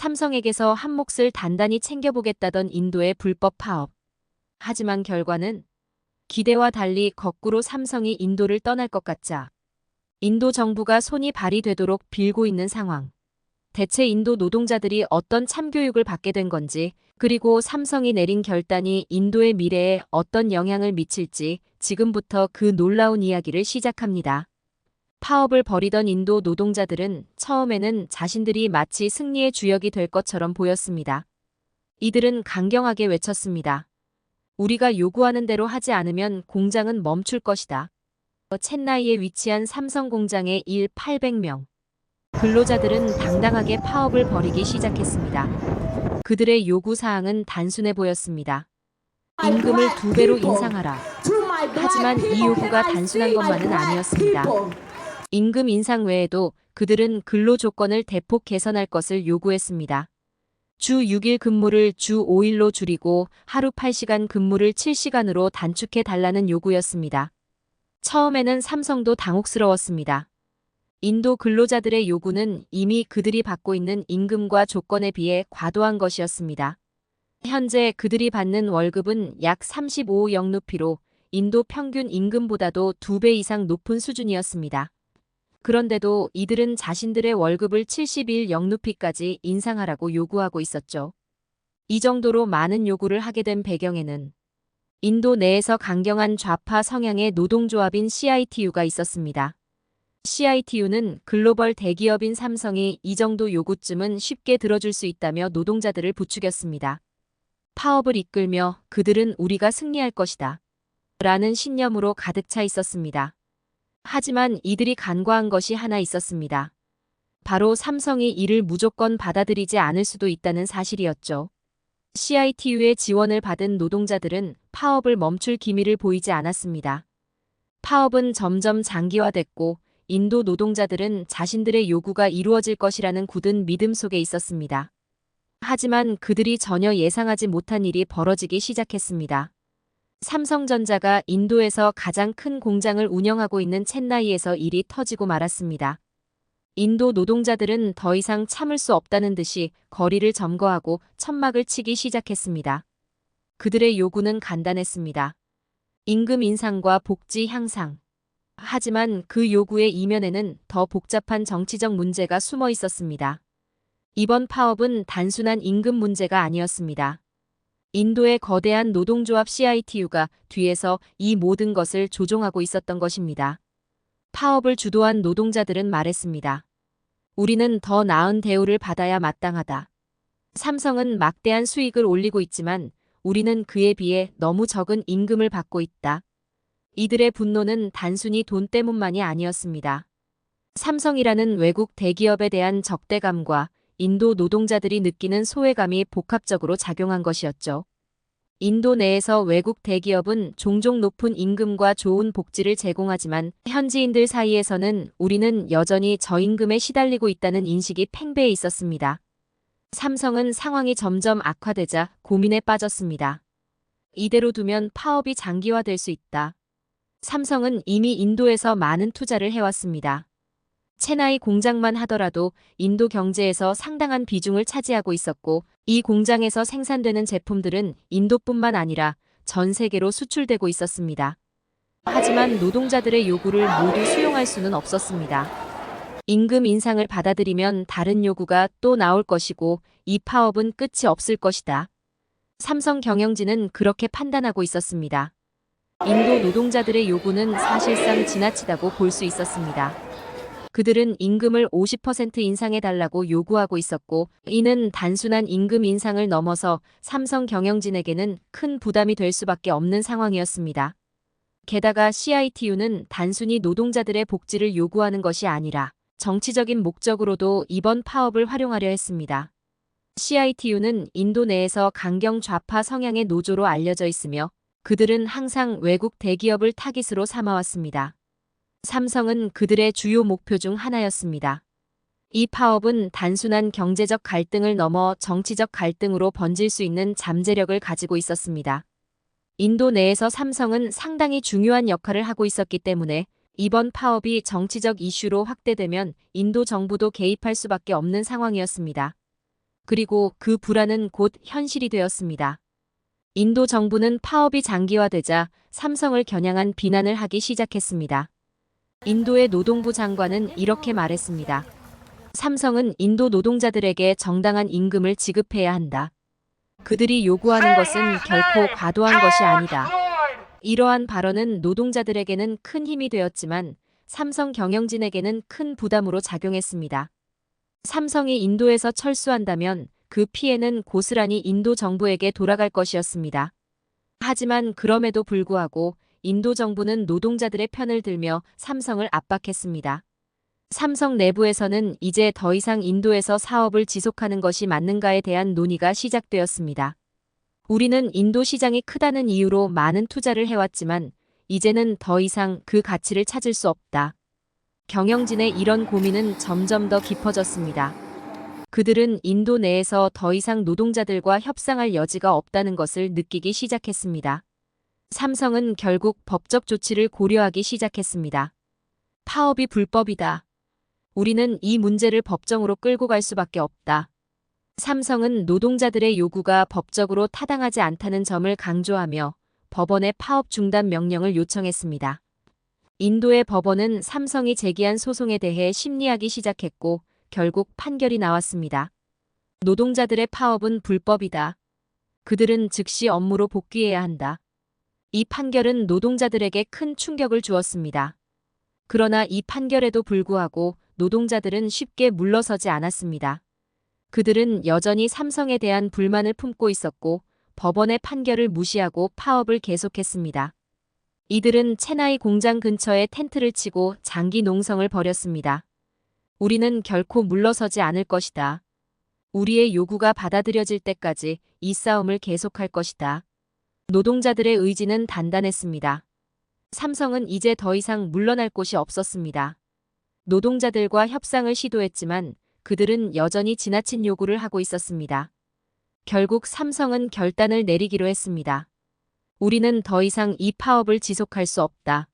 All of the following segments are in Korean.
삼성에게서 한 몫을 단단히 챙겨보겠다던 인도의 불법 파업. 하지만 결과는 기대와 달리 거꾸로 삼성이 인도를 떠날 것 같자 인도 정부가 손이 발이 되도록 빌고 있는 상황. 대체 인도 노동자들이 어떤 참교육을 받게 된 건지, 그리고 삼성이 내린 결단이 인도의 미래에 어떤 영향을 미칠지 지금부터 그 놀라운 이야기를 시작합니다. 파업을 벌이던 인도 노동자들은 처음에는 자신들이 마치 승리의 주역이 될 것처럼 보였습니다. 이들은 강경하게 외쳤습니다. 우리가 요구하는 대로 하지 않으면 공장은 멈출 것이다. 첸나이에 위치한 삼성 공장의 일 800명. 근로자들은 당당하게 파업을 벌이기 시작했습니다. 그들의 요구 사항은 단순해 보였습니다. 임금을 두 배로 인상하라. 하지만 이 요구가 단순한 것만은 아니었습니다. 임금 인상 외에도 그들은 근로 조건을 대폭 개선할 것을 요구했습니다. 주 6일 근무를 주 5일로 줄이고 하루 8시간 근무를 7시간으로 단축해 달라는 요구였습니다. 처음에는 삼성도 당혹스러웠습니다. 인도 근로자들의 요구는 이미 그들이 받고 있는 임금과 조건에 비해 과도한 것이었습니다. 현재 그들이 받는 월급은 약 35 영루피로 인도 평균 임금보다도 두배 이상 높은 수준이었습니다. 그런데도 이들은 자신들의 월급을 71 영루피까지 인상하라고 요구하고 있었죠. 이 정도로 많은 요구를 하게 된 배경에는 인도 내에서 강경한 좌파 성향의 노동조합인 CITU가 있었습니다. CITU는 글로벌 대기업인 삼성이 이 정도 요구쯤은 쉽게 들어줄 수 있다며 노동자들을 부추겼습니다. 파업을 이끌며 그들은 우리가 승리할 것이다. 라는 신념으로 가득 차 있었습니다. 하지만 이들이 간과한 것이 하나 있었습니다. 바로 삼성이 이를 무조건 받아들이지 않을 수도 있다는 사실이었죠. CITU의 지원을 받은 노동자들은 파업을 멈출 기미를 보이지 않았습니다. 파업은 점점 장기화됐고 인도 노동자들은 자신들의 요구가 이루어질 것이라는 굳은 믿음 속에 있었습니다. 하지만 그들이 전혀 예상하지 못한 일이 벌어지기 시작했습니다. 삼성전자가 인도에서 가장 큰 공장을 운영하고 있는 첸나이에서 일이 터지고 말았습니다. 인도 노동자들은 더 이상 참을 수 없다는 듯이 거리를 점거하고 천막을 치기 시작했습니다. 그들의 요구는 간단했습니다. 임금 인상과 복지 향상. 하지만 그 요구의 이면에는 더 복잡한 정치적 문제가 숨어 있었습니다. 이번 파업은 단순한 임금 문제가 아니었습니다. 인도의 거대한 노동조합 CITU가 뒤에서 이 모든 것을 조종하고 있었던 것입니다. 파업을 주도한 노동자들은 말했습니다. 우리는 더 나은 대우를 받아야 마땅하다. 삼성은 막대한 수익을 올리고 있지만 우리는 그에 비해 너무 적은 임금을 받고 있다. 이들의 분노는 단순히 돈 때문만이 아니었습니다. 삼성이라는 외국 대기업에 대한 적대감과 인도 노동자들이 느끼는 소외감이 복합적으로 작용한 것이었죠. 인도 내에서 외국 대기업은 종종 높은 임금과 좋은 복지를 제공하지만 현지인들 사이에서는 우리는 여전히 저임금에 시달리고 있다는 인식이 팽배해 있었습니다. 삼성은 상황이 점점 악화되자 고민에 빠졌습니다. 이대로 두면 파업이 장기화될 수 있다. 삼성은 이미 인도에서 많은 투자를 해왔습니다. 체나이 공장만 하더라도 인도 경제에서 상당한 비중을 차지하고 있었고 이 공장에서 생산되는 제품들은 인도뿐만 아니라 전 세계로 수출되고 있었습니다. 하지만 노동자들의 요구를 모두 수용할 수는 없었습니다. 임금 인상을 받아들이면 다른 요구가 또 나올 것이고 이 파업은 끝이 없을 것이다. 삼성 경영진은 그렇게 판단하고 있었습니다. 인도 노동자들의 요구는 사실상 지나치다고 볼 수 있었습니다. 그들은 임금을 50% 인상해달라고 요구하고 있었고, 이는 단순한 임금 인상을 넘어서 삼성 경영진에게는 큰 부담이 될 수밖에 없는 상황이었습니다. 게다가 CITU는 단순히 노동자들의 복지를 요구하는 것이 아니라 정치적인 목적으로도 이번 파업을 활용하려 했습니다. CITU는 인도 내에서 강경 좌파 성향의 노조로 알려져 있으며 그들은 항상 외국 대기업을 타깃으로 삼아왔습니다. 삼성은 그들의 주요 목표 중 하나였습니다. 이 파업은 단순한 경제적 갈등을 넘어 정치적 갈등으로 번질 수 있는 잠재력을 가지고 있었습니다. 인도 내에서 삼성은 상당히 중요한 역할을 하고 있었기 때문에 이번 파업이 정치적 이슈로 확대되면 인도 정부도 개입할 수밖에 없는 상황이었습니다. 그리고 그 불안은 곧 현실이 되었습니다. 인도 정부는 파업이 장기화되자 삼성을 겨냥한 비난을 하기 시작했습니다. 인도의 노동부 장관은 이렇게 말했습니다. 삼성은 인도 노동자들에게 정당한 임금을 지급해야 한다. 그들이 요구하는 것은 결코 과도한 것이 아니다. 이러한 발언은 노동자들에게는 큰 힘이 되었지만 삼성 경영진에게는 큰 부담으로 작용했습니다. 삼성이 인도에서 철수한다면 그 피해는 고스란히 인도 정부에게 돌아갈 것이었습니다. 하지만 그럼에도 불구하고 인도 정부는 노동자들의 편을 들며 삼성을 압박했습니다. 삼성 내부에서는 이제 더 이상 인도에서 사업을 지속하는 것이 맞는가에 대한 논의가 시작되었습니다. 우리는 인도 시장이 크다는 이유로 많은 투자를 해왔지만 이제는 더 이상 그 가치를 찾을 수 없다. 경영진의 이런 고민은 점점 더 깊어졌습니다. 그들은 인도 내에서 더 이상 노동자들과 협상할 여지가 없다는 것을 느끼기 시작했습니다. 삼성은 결국 법적 조치를 고려하기 시작했습니다. 파업이 불법이다. 우리는 이 문제를 법정으로 끌고 갈 수밖에 없다. 삼성은 노동자들의 요구가 법적으로 타당하지 않다는 점을 강조하며 법원에 파업 중단 명령을 요청했습니다. 인도의 법원은 삼성이 제기한 소송에 대해 심리하기 시작했고 결국 판결이 나왔습니다. 노동자들의 파업은 불법이다. 그들은 즉시 업무로 복귀해야 한다. 이 판결은 노동자들에게 큰 충격을 주었습니다. 그러나 이 판결에도 불구하고 노동자들은 쉽게 물러서지 않았습니다. 그들은 여전히 삼성에 대한 불만을 품고 있었고 법원의 판결을 무시하고 파업을 계속했습니다. 이들은 체나이 공장 근처에 텐트를 치고 장기 농성을 벌였습니다. 우리는 결코 물러서지 않을 것이다. 우리의 요구가 받아들여질 때까지 이 싸움을 계속할 것이다. 노동자들의 의지는 단단했습니다. 삼성은 이제 더 이상 물러날 곳이 없었습니다. 노동자들과 협상을 시도했지만 그들은 여전히 지나친 요구를 하고 있었습니다. 결국 삼성은 결단을 내리기로 했습니다. 우리는 더 이상 이 파업을 지속할 수 없다.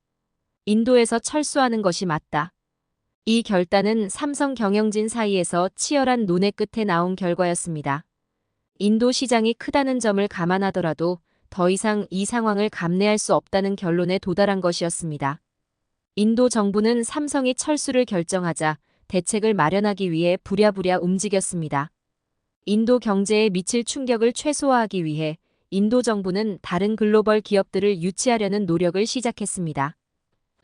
인도에서 철수하는 것이 맞다. 이 결단은 삼성 경영진 사이에서 치열한 논의 끝에 나온 결과였습니다. 인도 시장이 크다는 점을 감안하더라도 더 이상 이 상황을 감내할 수 없다는 결론에 도달한 것이었습니다. 인도 정부는 삼성이 철수를 결정하자 대책을 마련하기 위해 부랴부랴 움직였습니다. 인도 경제에 미칠 충격을 최소화하기 위해 인도 정부는 다른 글로벌 기업들을 유치하려는 노력을 시작했습니다.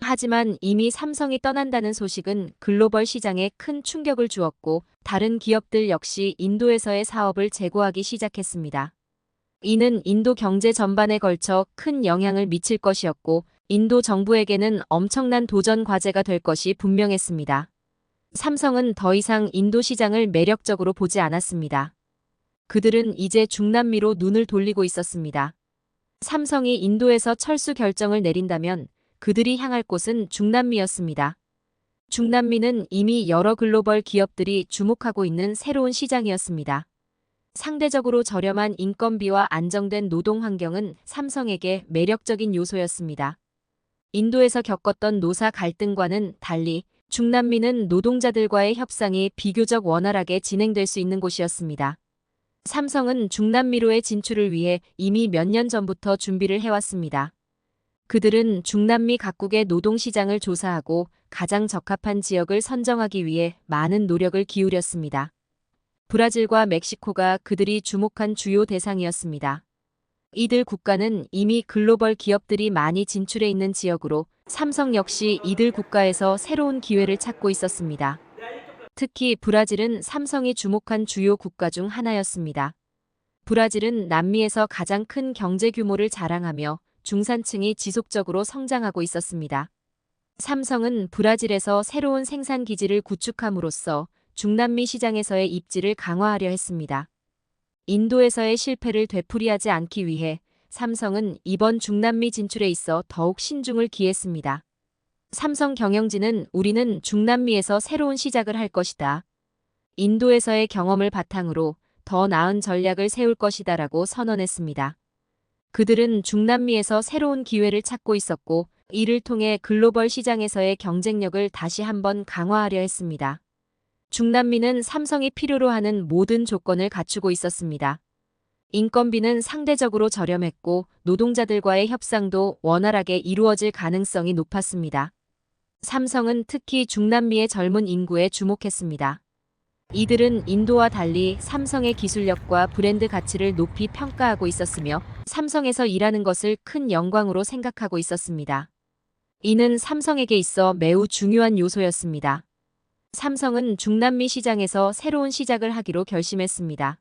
하지만 이미 삼성이 떠난다는 소식은 글로벌 시장에 큰 충격을 주었고 다른 기업들 역시 인도에서의 사업을 재고하기 시작했습니다. 이는 인도 경제 전반에 걸쳐 큰 영향을 미칠 것이었고 인도 정부에게는 엄청난 도전 과제가 될 것이 분명했습니다. 삼성은 더 이상 인도 시장을 매력적으로 보지 않았습니다. 그들은 이제 중남미로 눈을 돌리고 있었습니다. 삼성이 인도에서 철수 결정을 내린다면 그들이 향할 곳은 중남미였습니다. 중남미는 이미 여러 글로벌 기업들이 주목하고 있는 새로운 시장이었습니다. 상대적으로 저렴한 인건비와 안정된 노동 환경은 삼성에게 매력적인 요소였습니다. 인도에서 겪었던 노사 갈등과는 달리 중남미는 노동자들과의 협상이 비교적 원활하게 진행될 수 있는 곳이었습니다. 삼성은 중남미로의 진출을 위해 이미 몇 년 전부터 준비를 해왔습니다. 그들은 중남미 각국의 노동시장을 조사하고 가장 적합한 지역을 선정하기 위해 많은 노력을 기울였습니다. 브라질과 멕시코가 그들이 주목한 주요 대상이었습니다. 이들 국가는 이미 글로벌 기업들이 많이 진출해 있는 지역으로 삼성 역시 이들 국가에서 새로운 기회를 찾고 있었습니다. 특히 브라질은 삼성이 주목한 주요 국가 중 하나였습니다. 브라질은 남미에서 가장 큰 경제 규모를 자랑하며 중산층이 지속적으로 성장하고 있었습니다. 삼성은 브라질에서 새로운 생산 기지를 구축함으로써 중남미 시장에서의 입지를 강화하려 했습니다. 인도에서의 실패를 되풀이하지 않기 위해 삼성은 이번 중남미 진출에 있어 더욱 신중을 기했습니다. 삼성 경영진은 우리는 중남미에서 새로운 시작을 할 것이다. 인도에서의 경험을 바탕으로 더 나은 전략을 세울 것이다 라고 선언했습니다. 그들은 중남미에서 새로운 기회를 찾고 있었고 이를 통해 글로벌 시장에서의 경쟁력을 다시 한번 강화하려 했습니다. 중남미는 삼성이 필요로 하는 모든 조건을 갖추고 있었습니다. 인건비는 상대적으로 저렴했고 노동자들과의 협상도 원활하게 이루어질 가능성이 높았습니다. 삼성은 특히 중남미의 젊은 인구에 주목했습니다. 이들은 인도와 달리 삼성의 기술력과 브랜드 가치를 높이 평가하고 있었으며 삼성에서 일하는 것을 큰 영광으로 생각하고 있었습니다. 이는 삼성에게 있어 매우 중요한 요소였습니다. 삼성은 중남미 시장에서 새로운 시작을 하기로 결심했습니다.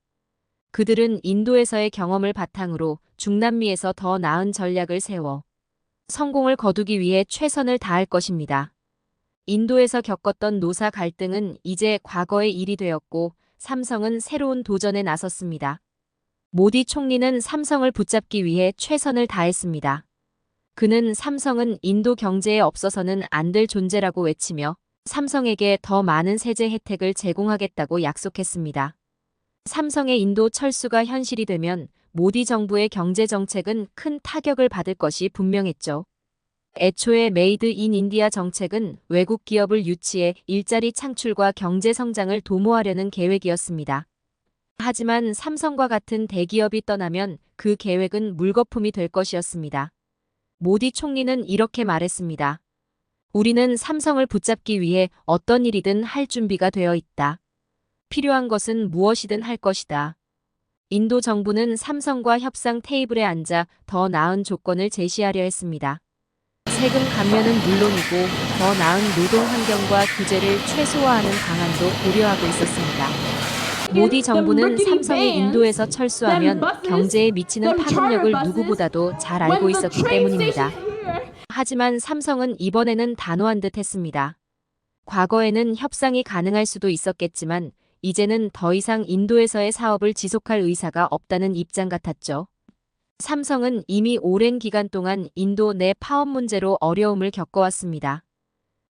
그들은 인도에서의 경험을 바탕으로 중남미에서 더 나은 전략을 세워 성공을 거두기 위해 최선을 다할 것입니다. 인도에서 겪었던 노사 갈등은 이제 과거의 일이 되었고 삼성은 새로운 도전에 나섰습니다. 모디 총리는 삼성을 붙잡기 위해 최선을 다했습니다. 그는 삼성은 인도 경제에 없어서는 안 될 존재라고 외치며 삼성에게 더 많은 세제 혜택을 제공하겠다고 약속했습니다. 삼성의 인도 철수가 현실이 되면 모디 정부의 경제 정책은 큰 타격을 받을 것이 분명했죠. 애초에 메이드 인 인디아 정책은 외국 기업을 유치해 일자리 창출과 경제 성장을 도모하려는 계획이었습니다. 하지만 삼성과 같은 대기업이 떠나면 그 계획은 물거품이 될 것이었습니다. 모디 총리는 이렇게 말했습니다. 우리는 삼성을 붙잡기 위해 어떤 일이든 할 준비가 되어 있다. 필요한 것은 무엇이든 할 것이다. 인도 정부는 삼성과 협상 테이블에 앉아 더 나은 조건을 제시하려 했습니다. 세금 감면은 물론이고 더 나은 노동 환경과 규제를 최소화하는 방안도 고려하고 있었습니다. 모디 정부는 삼성이 인도에서 철수하면 경제에 미치는 파급력을 누구보다도 잘 알고 있었기 때문입니다. 하지만 삼성은 이번에는 단호한 듯 했습니다. 과거에는 협상이 가능할 수도 있었겠지만 이제는 더 이상 인도에서의 사업을 지속할 의사가 없다는 입장 같았죠. 삼성은 이미 오랜 기간 동안 인도 내 파업 문제로 어려움을 겪어왔습니다.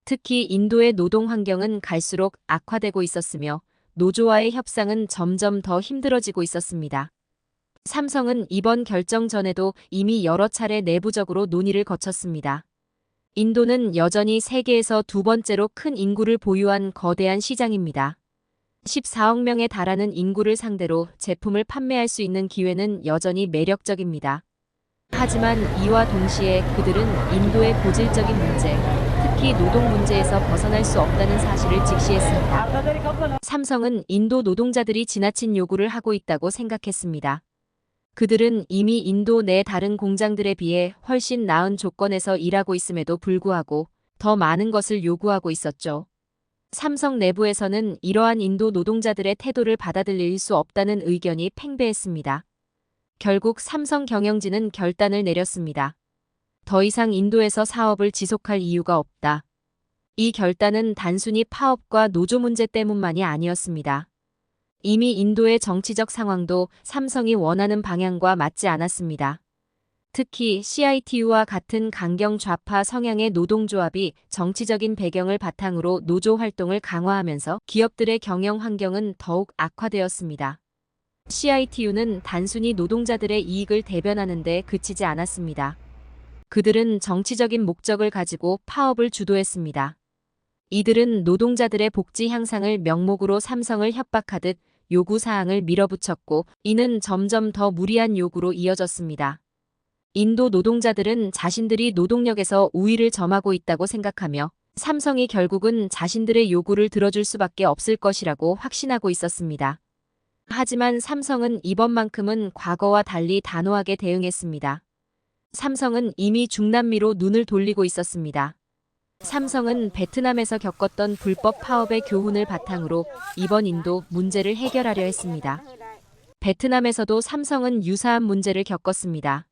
특히 인도의 노동 환경은 갈수록 악화되고 있었으며 노조와의 협상은 점점 더 힘들어지고 있었습니다. 삼성은 이번 결정 전에도 이미 여러 차례 내부적으로 논의를 거쳤습니다. 인도는 여전히 세계에서 두 번째로 큰 인구를 보유한 거대한 시장입니다. 14억 명에 달하는 인구를 상대로 제품을 판매할 수 있는 기회는 여전히 매력적입니다. 하지만 이와 동시에 그들은 인도의 고질적인 문제, 특히 노동 문제에서 벗어날 수 없다는 사실을 직시했습니다. 삼성은 인도 노동자들이 지나친 요구를 하고 있다고 생각했습니다. 그들은 이미 인도 내 다른 공장들에 비해 훨씬 나은 조건에서 일하고 있음에도 불구하고 더 많은 것을 요구하고 있었죠. 삼성 내부에서는 이러한 인도 노동자들의 태도를 받아들일 수 없다는 의견이 팽배했습니다. 결국 삼성 경영진은 결단을 내렸습니다. 더 이상 인도에서 사업을 지속할 이유가 없다. 이 결단은 단순히 파업과 노조 문제 때문만이 아니었습니다. 이미 인도의 정치적 상황도 삼성이 원하는 방향과 맞지 않았습니다. 특히 CITU와 같은 강경 좌파 성향의 노동조합이 정치적인 배경을 바탕으로 노조 활동을 강화하면서 기업들의 경영 환경은 더욱 악화되었습니다. CITU는 단순히 노동자들의 이익을 대변하는 데 그치지 않았습니다. 그들은 정치적인 목적을 가지고 파업을 주도했습니다. 이들은 노동자들의 복지 향상을 명목으로 삼성을 협박하듯 요구 사항을 밀어붙였고 이는 점점 더 무리한 요구로 이어졌습니다. 인도 노동자들은 자신들이 노동력에서 우위를 점하고 있다고 생각하며 삼성이 결국은 자신들의 요구를 들어줄 수밖에 없을 것이라고 확신하고 있었습니다. 하지만 삼성은 이번만큼은 과거와 달리 단호하게 대응했습니다. 삼성은 이미 중남미로 눈을 돌리고 있었습니다. 삼성은 베트남에서 겪었던 불법 파업의 교훈을 바탕으로 이번 인도 문제를 해결하려 했습니다. 베트남에서도 삼성은 유사한 문제를 겪었습니다.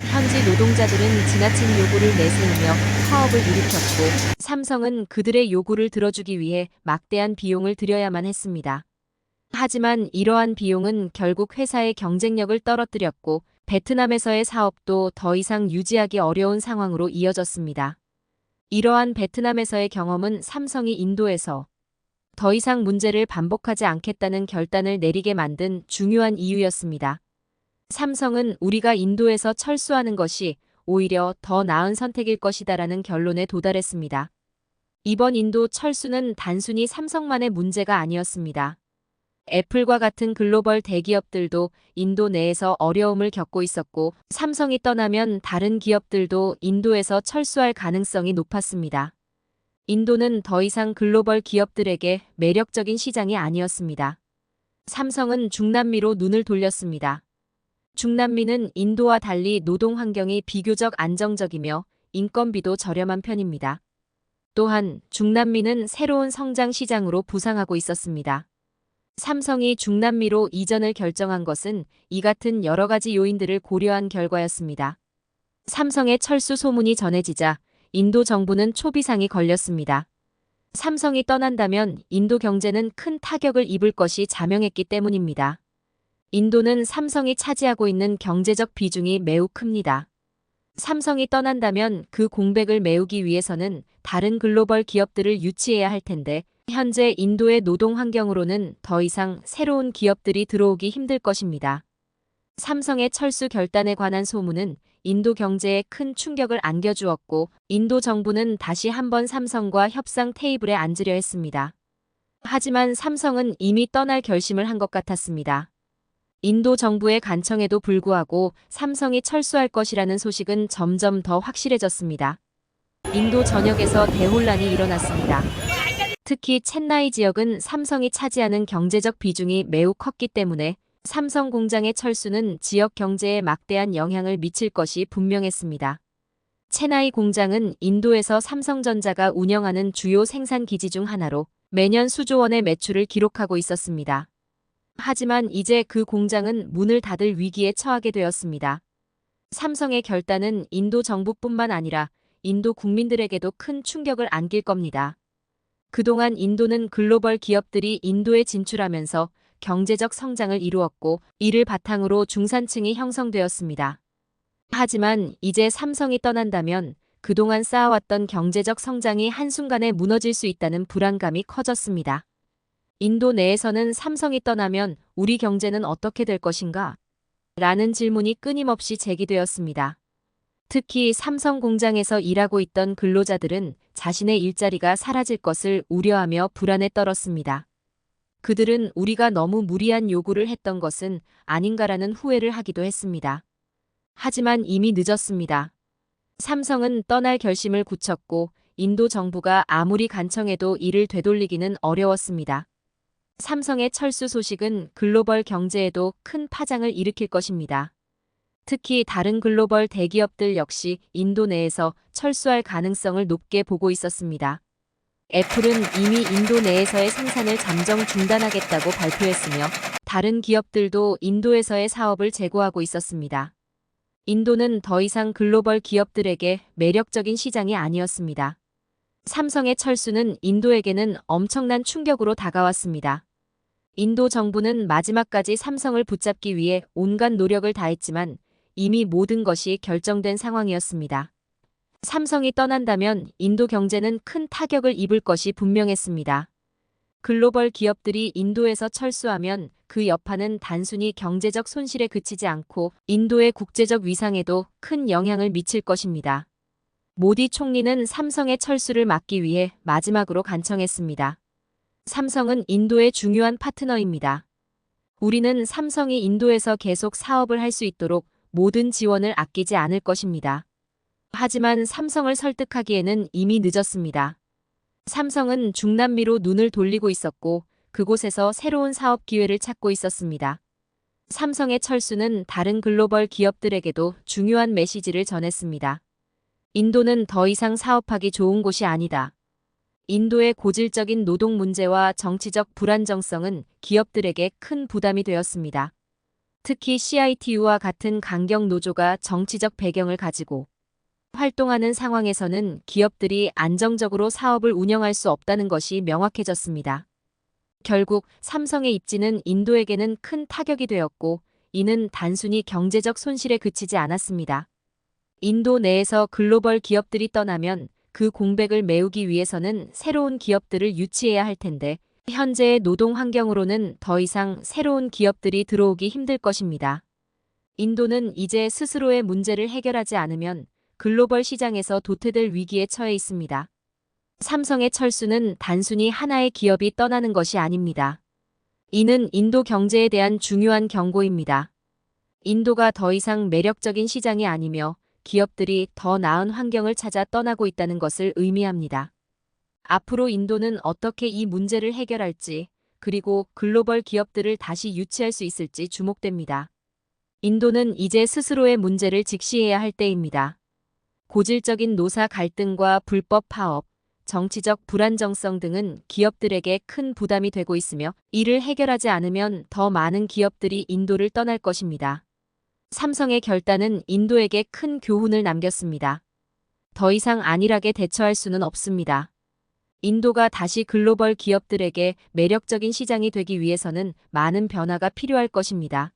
현지 노동자들은 지나친 요구를 내세우며 파업을 일으켰고 삼성은 그들의 요구를 들어주기 위해 막대한 비용을 들여야만 했습니다. 하지만 이러한 비용은 결국 회사의 경쟁력을 떨어뜨렸고 베트남에서의 사업도 더 이상 유지하기 어려운 상황으로 이어졌습니다. 이러한 베트남에서의 경험은 삼성이 인도에서 더 이상 문제를 반복하지 않겠다는 결단을 내리게 만든 중요한 이유였습니다. 삼성은 우리가 인도에서 철수하는 것이 오히려 더 나은 선택일 것이다라는 결론에 도달했습니다. 이번 인도 철수는 단순히 삼성만의 문제가 아니었습니다. 애플과 같은 글로벌 대기업들도 인도 내에서 어려움을 겪고 있었고 삼성이 떠나면 다른 기업들도 인도에서 철수할 가능성이 높았습니다. 인도는 더 이상 글로벌 기업들에게 매력적인 시장이 아니었습니다. 삼성은 중남미로 눈을 돌렸습니다. 중남미는 인도와 달리 노동 환경이 비교적 안정적이며 인건비도 저렴한 편입니다. 또한 중남미는 새로운 성장 시장으로 부상하고 있었습니다. 삼성이 중남미로 이전을 결정한 것은 이 같은 여러 가지 요인들을 고려한 결과였습니다. 삼성의 철수 소문이 전해지자 인도 정부는 초비상이 걸렸습니다. 삼성이 떠난다면 인도 경제는 큰 타격을 입을 것이 자명했기 때문입니다. 인도는 삼성이 차지하고 있는 경제적 비중이 매우 큽니다. 삼성이 떠난다면 그 공백을 메우기 위해서는 다른 글로벌 기업들을 유치해야 할 텐데 현재 인도의 노동 환경으로는 더 이상 새로운 기업들이 들어오기 힘들 것입니다. 삼성의 철수 결단에 관한 소문은 인도 경제에 큰 충격을 안겨주었고 인도 정부는 다시 한번 삼성과 협상 테이블에 앉으려 했습니다. 하지만 삼성은 이미 떠날 결심을 한 것 같았습니다. 인도 정부의 간청에도 불구하고 삼성이 철수할 것이라는 소식은 점점 더 확실해졌습니다. 인도 전역에서 대혼란이 일어났습니다. 특히 첸나이 지역은 삼성이 차지하는 경제적 비중이 매우 컸기 때문에 삼성 공장의 철수는 지역 경제에 막대한 영향을 미칠 것이 분명했습니다. 체나이 공장은 인도에서 삼성전자가 운영하는 주요 생산 기지 중 하나로 매년 수조 원의 매출을 기록하고 있었습니다. 하지만 이제 그 공장은 문을 닫을 위기에 처하게 되었습니다. 삼성의 결단은 인도 정부뿐만 아니라 인도 국민들에게도 큰 충격을 안길 겁니다. 그동안 인도는 글로벌 기업들이 인도에 진출하면서 경제적 성장을 이루었고 이를 바탕으로 중산층이 형성되었습니다. 하지만 이제 삼성이 떠난다면 그동안 쌓아왔던 경제적 성장이 한순간에 무너질 수 있다는 불안감이 커졌습니다. 인도 내에서는 삼성이 떠나면 우리 경제는 어떻게 될 것인가? 라는 질문이 끊임없이 제기되었습니다. 특히 삼성 공장에서 일하고 있던 근로자들은 자신의 일자리가 사라질 것을 우려하며 불안에 떨었습니다. 그들은 우리가 너무 무리한 요구를 했던 것은 아닌가라는 후회를 하기도 했습니다. 하지만 이미 늦었습니다. 삼성은 떠날 결심을 굳혔고 인도 정부가 아무리 간청해도 이를 되돌리기는 어려웠습니다. 삼성의 철수 소식은 글로벌 경제에도 큰 파장을 일으킬 것입니다. 특히 다른 글로벌 대기업들 역시 인도 내에서 철수할 가능성을 높게 보고 있었습니다. 애플은 이미 인도 내에서의 생산을 잠정 중단하겠다고 발표했으며 다른 기업들도 인도에서의 사업을 재고하고 있었습니다. 인도는 더 이상 글로벌 기업들에게 매력적인 시장이 아니었습니다. 삼성의 철수는 인도에게는 엄청난 충격으로 다가왔습니다. 인도 정부는 마지막까지 삼성을 붙잡기 위해 온갖 노력을 다했지만 이미 모든 것이 결정된 상황이었습니다. 삼성이 떠난다면 인도 경제는 큰 타격을 입을 것이 분명했습니다. 글로벌 기업들이 인도에서 철수하면 그 여파는 단순히 경제적 손실에 그치지 않고 인도의 국제적 위상에도 큰 영향을 미칠 것입니다. 모디 총리는 삼성의 철수를 막기 위해 마지막으로 간청했습니다. 삼성은 인도의 중요한 파트너입니다. 우리는 삼성이 인도에서 계속 사업을 할 수 있도록 모든 지원을 아끼지 않을 것입니다. 하지만 삼성을 설득하기에는 이미 늦었습니다. 삼성은 중남미로 눈을 돌리고 있었고 그곳에서 새로운 사업 기회를 찾고 있었습니다. 삼성의 철수는 다른 글로벌 기업들에게도 중요한 메시지를 전했습니다. 인도는 더 이상 사업하기 좋은 곳이 아니다. 인도의 고질적인 노동 문제와 정치적 불안정성은 기업들에게 큰 부담이 되었습니다. 특히 CITU와 같은 강경 노조가 정치적 배경을 가지고 활동하는 상황에서는 기업들이 안정적으로 사업을 운영할 수 없다는 것이 명확해졌습니다. 결국 삼성의 입지는 인도에게는 큰 타격이 되었고 이는 단순히 경제적 손실에 그치지 않았습니다. 인도 내에서 글로벌 기업들이 떠나면 그 공백을 메우기 위해서는 새로운 기업들을 유치해야 할 텐데 현재의 노동 환경으로는 더 이상 새로운 기업들이 들어오기 힘들 것입니다. 인도는 이제 스스로의 문제를 해결하지 않으면 글로벌 시장에서 도태될 위기에 처해 있습니다. 삼성의 철수는 단순히 하나의 기업이 떠나는 것이 아닙니다. 이는 인도 경제에 대한 중요한 경고입니다. 인도가 더 이상 매력적인 시장이 아니며 기업들이 더 나은 환경을 찾아 떠나고 있다는 것을 의미합니다. 앞으로 인도는 어떻게 이 문제를 해결할지, 그리고 글로벌 기업들을 다시 유치할 수 있을지 주목됩니다. 인도는 이제 스스로의 문제를 직시해야 할 때입니다. 고질적인 노사 갈등과 불법 파업, 정치적 불안정성 등은 기업들에게 큰 부담이 되고 있으며 이를 해결하지 않으면 더 많은 기업들이 인도를 떠날 것입니다. 삼성의 결단은 인도에게 큰 교훈을 남겼습니다. 더 이상 안일하게 대처할 수는 없습니다. 인도가 다시 글로벌 기업들에게 매력적인 시장이 되기 위해서는 많은 변화가 필요할 것입니다.